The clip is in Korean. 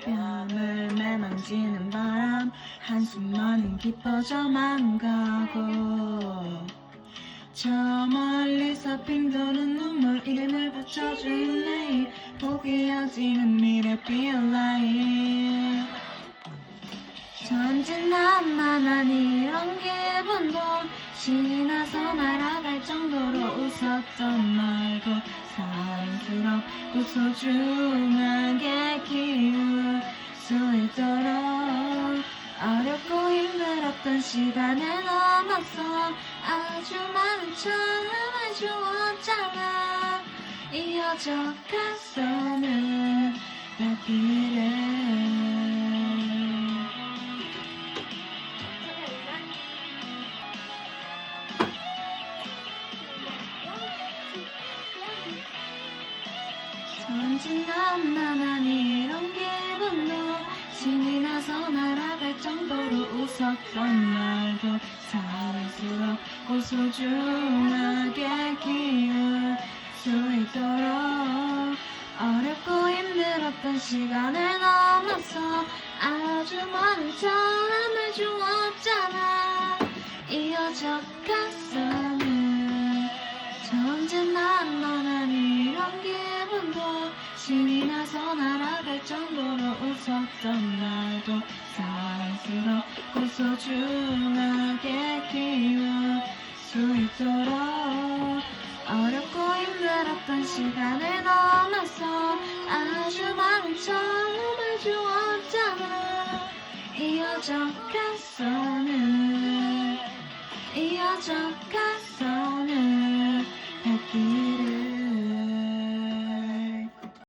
뺨을 매만지는 바람 한숨만은 깊어져만 가고. 저 멀리서 빙도는 눈물 이름을 붙여준 내일 포기하지는 미래 feel like. 전진 난만한 이런 기분도 신이 나서 날아갈 정도로 웃었던 말도 사랑스럽고 소중하게 키 힘들었던 시간을 넘어서 아주 많은 처음을 주었잖아. 이어져 갔어는 닿기를 전진난만한 웃었던 말도 사랑스럽고 소중하게 키울 수 있도록 어렵고 힘들었던 시간을 넘어서 아주 많은 사람을 주었잖아. 이어져 갔어는 전진난만한 이런 기분도 신이 나서 날아갈 정도로 웃었던 날도 스럽고 소중하게 키울 수 있도록 어렵고 힘들었던 시간을 넘어서 아주 많은 처음을 주었잖아. 이어져 갔어는. 이어져 갔어